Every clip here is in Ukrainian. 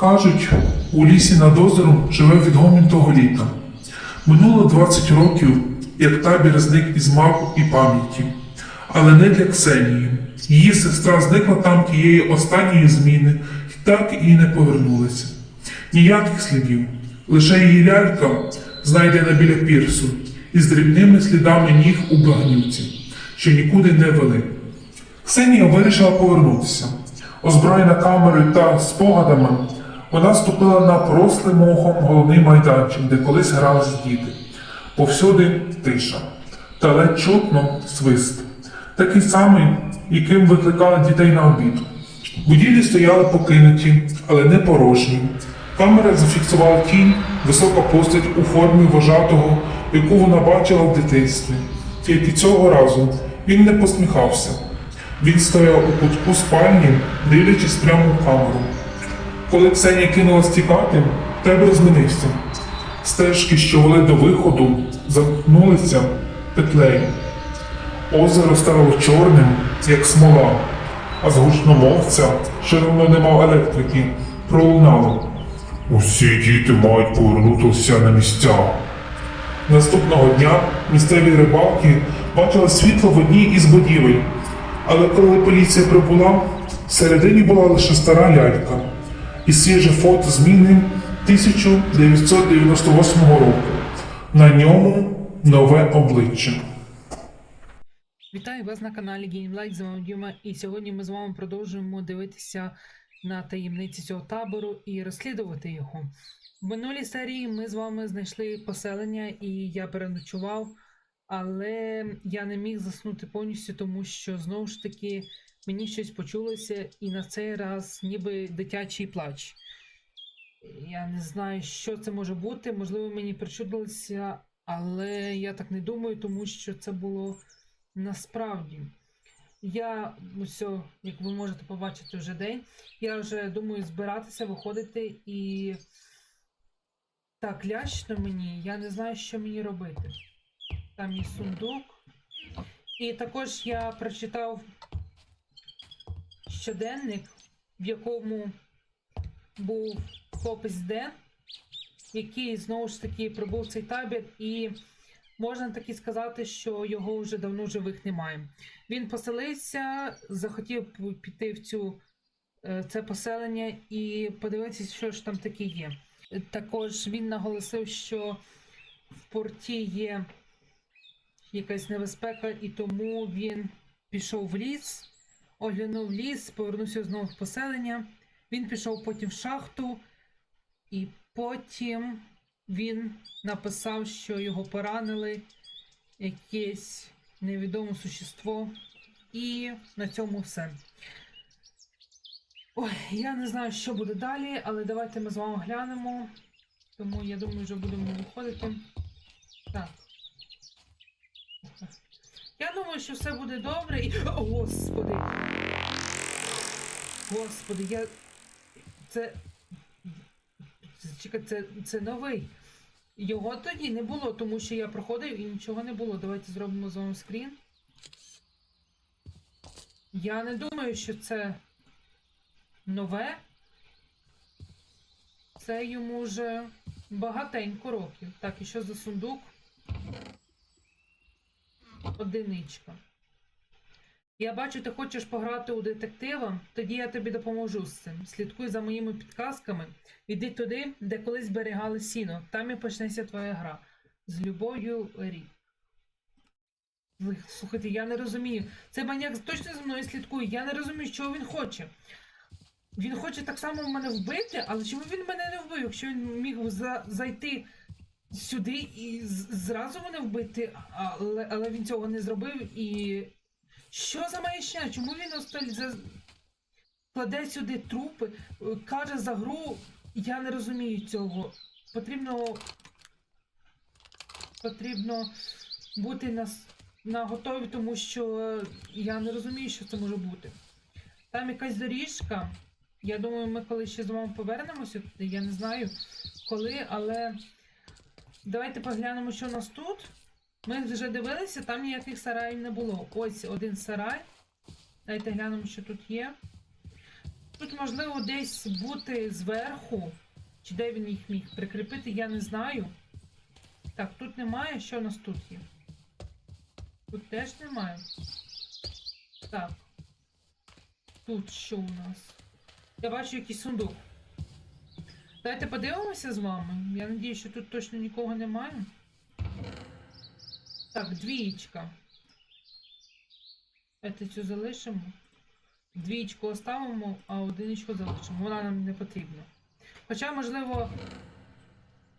Кажуть, у лісі над озером живе відгомін того літа. Минуло 20 років, як табір зник із мапу і пам'яті. Але не для Ксенії. Її сестра зникла там тієї останньої зміни і так і не повернулася. Ніяких слідів. Лише її лялька знайдена біля пірсу із дрібними слідами ніг у багнюці, що нікуди не вели. Ксенія вирішила повернутися. Озброєна камерою та спогадами, вона ступила на порослий мохом головний майданчик, де колись грали діти. Повсюди тиша. Та ледь чутно свист. Такий самий, яким викликали дітей на обід. Будівлі стояли покинуті, але не порожні. Камера зафіксувала тінь, висока постать у формі вожатого, яку вона бачила в дитинстві. Тільки цього разу він не посміхався. Він стояв у кутку спальні, дивлячись прямо в камеру. Коли Ксенія кинулась тікати, тебе змінився. Стежки, що вели до виходу, замкнулися петлею. Озеро стало чорним, як смола, а з гучномовця, що давно не мав електрики, пролунало. Усі діти мають повернутися на місця. Наступного дня місцеві рибалки бачили світло в одній із будівель, але коли поліція прибула, всередині була лише стара лялька і свіже фото зміни 1998 року. На ньому нове обличчя. Вітаю вас на каналі GameLike, з вами Дюма, і сьогодні ми з вами продовжуємо дивитися на таємниці цього табору і розслідувати його. В минулій серії ми з вами знайшли поселення, і я переночував, але я не міг заснути повністю, тому що знову ж таки мені щось почулося, і на цей раз ніби дитячий плач. Я не знаю, що це може бути. Можливо, мені причудилося, але я так не думаю, тому що це було насправді. Я все, як ви можете побачити, вже день. Я вже думаю збиратися, виходити і. Так, лячно мені, я не знаю, що мені робити. Там є сундук. І також я прочитав щоденник, в якому був хлопець Ден, який знову ж таки прибув цей табір, і можна таки сказати, що його вже давно живих немає. Він поселився, захотів піти в цю е, це поселення і подивитися, що ж там таке є. Також він наголосив, що в порті є якась небезпека, і тому він пішов в ліс, оглянув ліс, повернувся знову в поселення. Він пішов потім в шахту, і потім він написав, що його поранили якесь невідоме существо. І на цьому все. Ой, я не знаю, що буде далі, але давайте ми з вами глянемо. Тому я думаю, вже будемо виходити. Так. Я думаю, що все буде добре і. О, Господи! Господи, я. Це. Чекай, це, це новий. Його тоді не було, тому що я проходив і нічого не було. Давайте зробимо з вами скрін. Я не думаю, що це нове. Це йому вже багатенько років. Так, і що за сундук? Одиничка. Я бачу, ти хочеш пограти у детектива, тоді я тобі допоможу з цим. Слідкуй за моїми підказками. Іди туди, де колись зберігали сіно. Там і почнеться твоя гра. З любов'ю Рі. Ви слухайте, я не розумію. Цей маньяк точно за мною слідкує. Я не розумію, що він хоче. Він хоче так само мене вбити, але чому він мене не вбив, якщо він міг за- зайти сюди і зразу мене вбити, але, але він цього не зробив і. Що за маячня? Чому він осталь за... кладе сюди трупи, е, каже за гру? Я не розумію цього. Потрібно. Потрібно бути на, на готові, тому що е, я не розумію, що це може бути. Там якась доріжка. Я думаю, ми коли ще з вами повернемося туди, я не знаю коли, але давайте поглянемо, що у нас тут. Ми вже дивилися, там ніяких сараїв не було. Ось один сарай. Давайте глянемо, що тут є. Тут можливо десь бути зверху, чи де він їх міг прикріпити, я не знаю. Так, тут немає, що у нас тут є? Тут теж немає. Так. Тут що у нас? Я бачу якийсь сундук. Давайте подивимося з вами. Я надію, що тут точно нікого немає. Так, двієчка. Давайте цю залишимо. Двічку оставимо, а одиничку залишимо. Вона нам не потрібна. Хоча, можливо,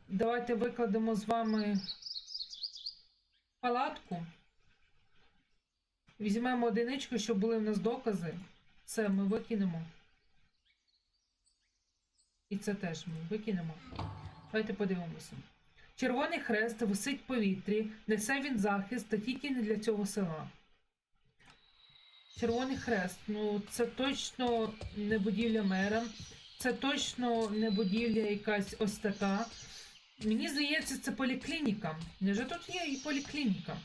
давайте викладемо з вами палатку. Візьмемо одиничку, щоб були в нас докази. Це ми викинемо. І це теж ми викинемо. Давайте подивимося. Червоний хрест висить в повітрі, несе він захист, та тільки не для цього села. Червоний хрест. Ну, це точно не будівля мера. Це точно не будівля якась ось така. Мені здається, це поліклініка. Невже тут є і поліклініка?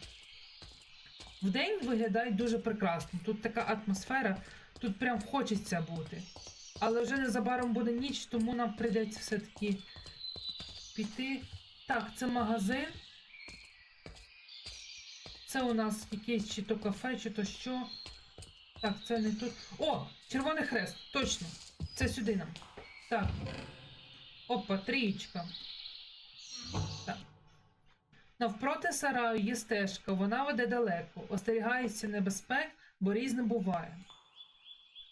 Вдень виглядає дуже прекрасно. Тут така атмосфера, тут прям хочеться бути. Але вже незабаром буде ніч, тому нам прийдеться все-таки піти. Так, це магазин. Це у нас якесь чи то кафе, чи то що. Так, це не тут. О! Червоний хрест! Точно! Це сюди нам. Так. Опа, трієчка. Так. Навпроти сараю є стежка, вона веде далеко. Остерігається небезпек, бо різне буває.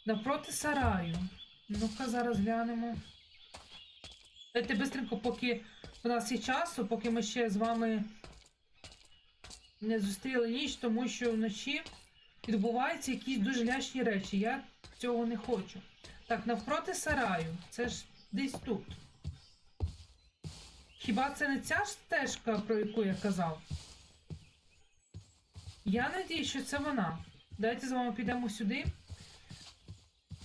Навпроти сараю. Ну-ка, зараз глянемо. Дайте бистренько, поки у нас є часу, поки ми ще з вами не зустріли ніч, тому що вночі відбуваються якісь дуже лячні речі. Я цього не хочу. Так, навпроти сараю. Це ж десь тут. Хіба це не ця ж стежка, про яку я казав? Я надію, що це вона. Давайте з вами підемо сюди.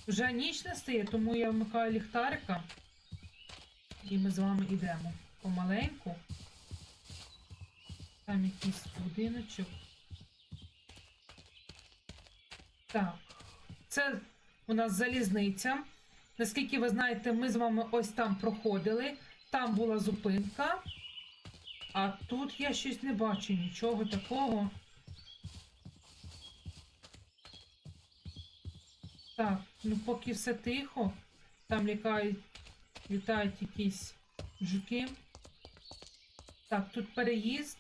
Вже ніч не стає, тому я вмикаю ліхтарика. І ми з вами йдемо помаленьку. Там якийсь будиночок. Так. Це у нас залізниця. Наскільки ви знаєте, ми з вами ось там проходили. Там була зупинка. А тут я щось не бачу нічого такого. Так, ну поки все тихо. Там лікають, літають якісь жуки. Так, тут переїзд,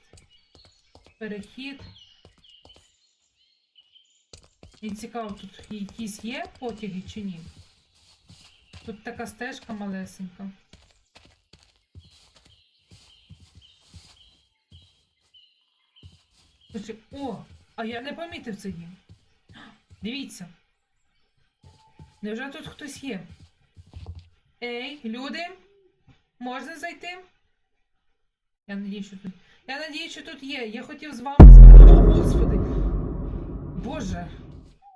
перехід. І цікаво, тут якісь є потяги чи ні? Тут така стежка малесенька. О, а я не помітив цей дім. Дивіться. Невже тут хтось є? Ей, люди? Можна зайти? Я надію, що тут. Я надію, що тут є. Я хотів з вами. О, господи! Боже!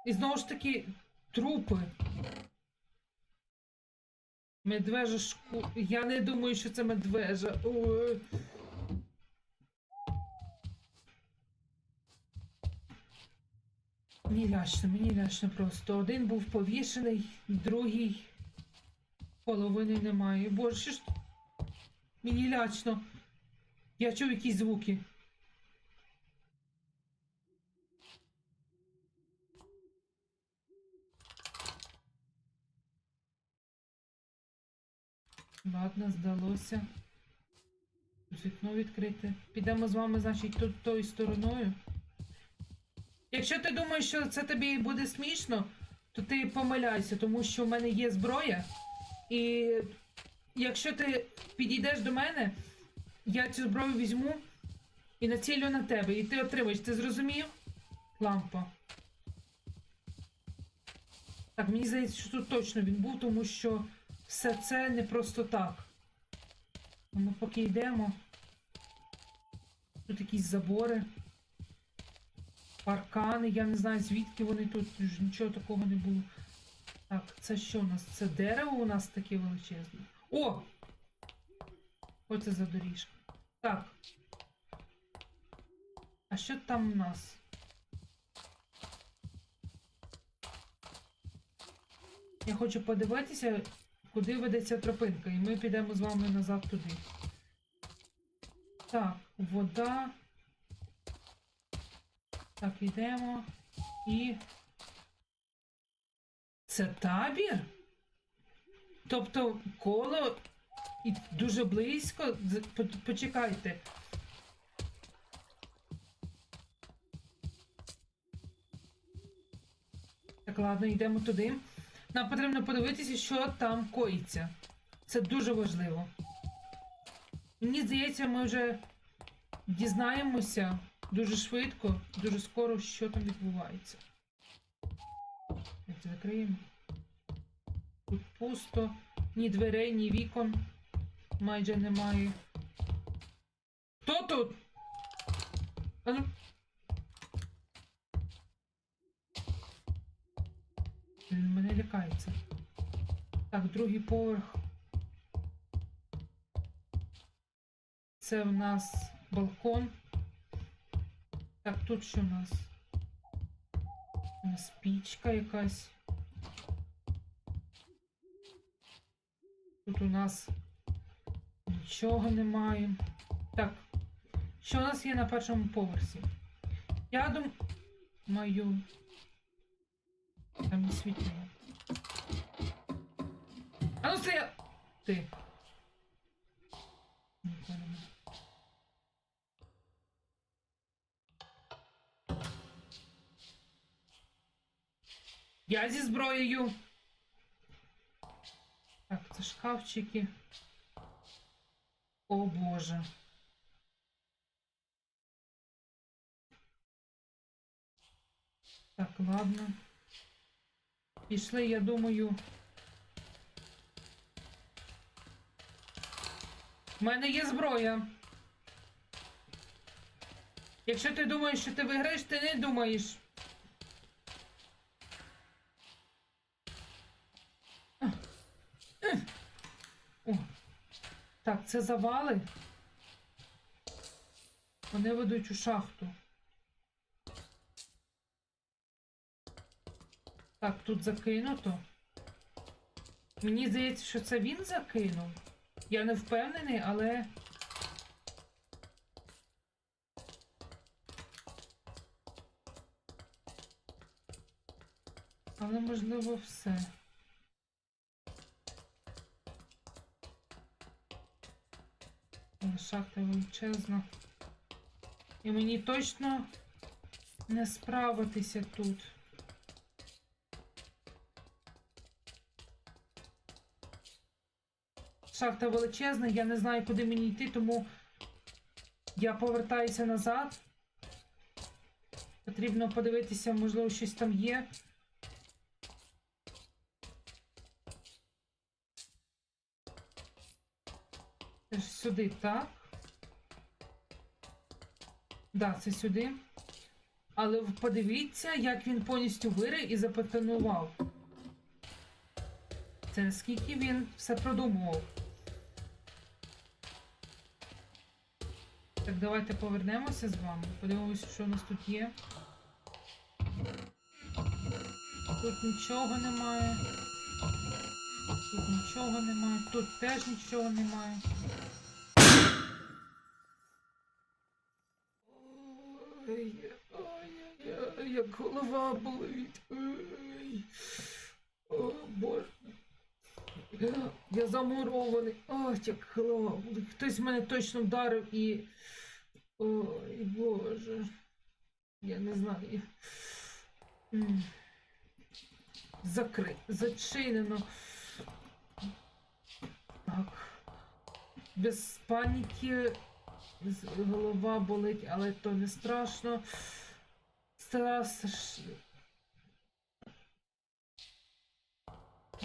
І знову ж таки трупи. Медвежа шку. Я не думаю, що це медвежа. Ой. Мені лячно, мені лячно просто. Один був повішений, другий половини немає. Боже, ж. Мені лячно. Я чув якісь звуки. Ладно, здалося. Тут Вікно відкрите. Підемо з вами, значить, тут тою стороною. Якщо ти думаєш, що це тобі буде смішно, то ти помиляйся, тому що в мене є зброя. І якщо ти підійдеш до мене, я цю зброю візьму і націлю на тебе. І ти отримаєш. Ти зрозумів? Лампа. Так, мені здається, що тут точно він був, тому що все це не просто так. Ми поки йдемо. Тут якісь забори. Паркани, я не знаю звідки вони тут, нічого такого не було. Так, це що у нас? Це дерево у нас таке величезне. О! Оце за доріжка. Так. А що там у нас? Я хочу подивитися, куди ведеться тропинка, і ми підемо з вами назад туди. Так, вода. Так, йдемо. І. Це табір? Тобто коло і дуже близько. Почекайте. Так, ладно, йдемо туди. Нам потрібно подивитися, що там коїться. Це дуже важливо. Мені здається, ми вже дізнаємося дуже швидко, дуже скоро, що там відбувається. Давайте закриємо. Тут пусто, ні дверей, ні вікон майже немає. Хто тут? А ну. Він мене лякається. Так, другий поверх. Це в нас балкон. Так, тут що в нас? У нас пічка якась. Тут у нас нічого немає. Так, що у нас є на першому поверсі? Я думаю. Там не світло. А ну стоя! Ти. Я зі зброєю. Так, це шкафчики. О боже. Так, ладно. Пішли, я думаю. У мене є зброя. Якщо ти думаєш, що ти виграєш, ти не думаєш. О. Так, це завали. Вони ведуть у шахту. Так, тут закинуто. Мені здається, що це він закинув. Я не впевнений, але. Але можливо все. Шахта величезна. І мені точно не справитися тут. Шахта величезна, я не знаю, куди мені йти, тому я повертаюся назад. Потрібно подивитися, можливо, щось там є. Сюди, так? Да, це сюди. Але подивіться, як він повністю вирив і запетонував. Це наскільки він все продумував. Так, давайте повернемося з вами. Подивимося, що у нас тут є. Тут нічого немає. Тут нічого немає. Тут теж нічого немає. Голова болить. Ой. О, Боже. Я, замурований. Ой, як голова болить. Хтось мене точно вдарив і. Ой, Боже. Я не знаю. Закри... Зачинено. Так. Без паніки. Голова болить, але то не страшно.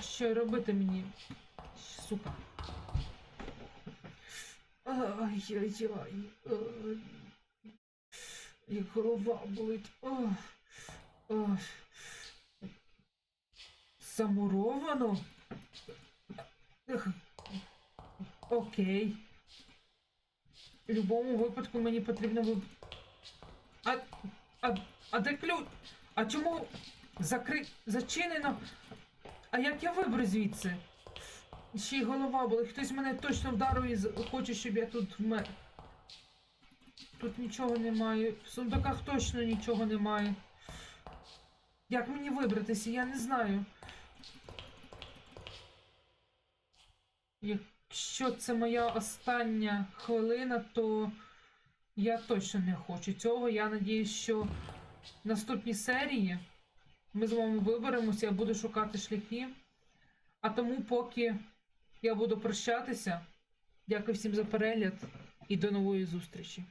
Що робити мені? Сука. Ай-яй-яй. Ай. Як голова болить. Ох. Ох. Замуровано? Окей. В будь-якому випадку мені потрібно вип... А, а, а де ключ? А чому закри... зачинено? А як я виберу звідси? Ще й голова була. Хтось мене точно вдарив і хоче, щоб я тут вмер. Тут нічого немає. В сундуках точно нічого немає. Як мені вибратися, я не знаю. Якщо це моя остання хвилина, то я точно не хочу цього. Я надіюсь, що в наступній серії ми з вами виберемося, я буду шукати шляхи. А тому, поки я буду прощатися, дякую всім за перегляд і до нової зустрічі.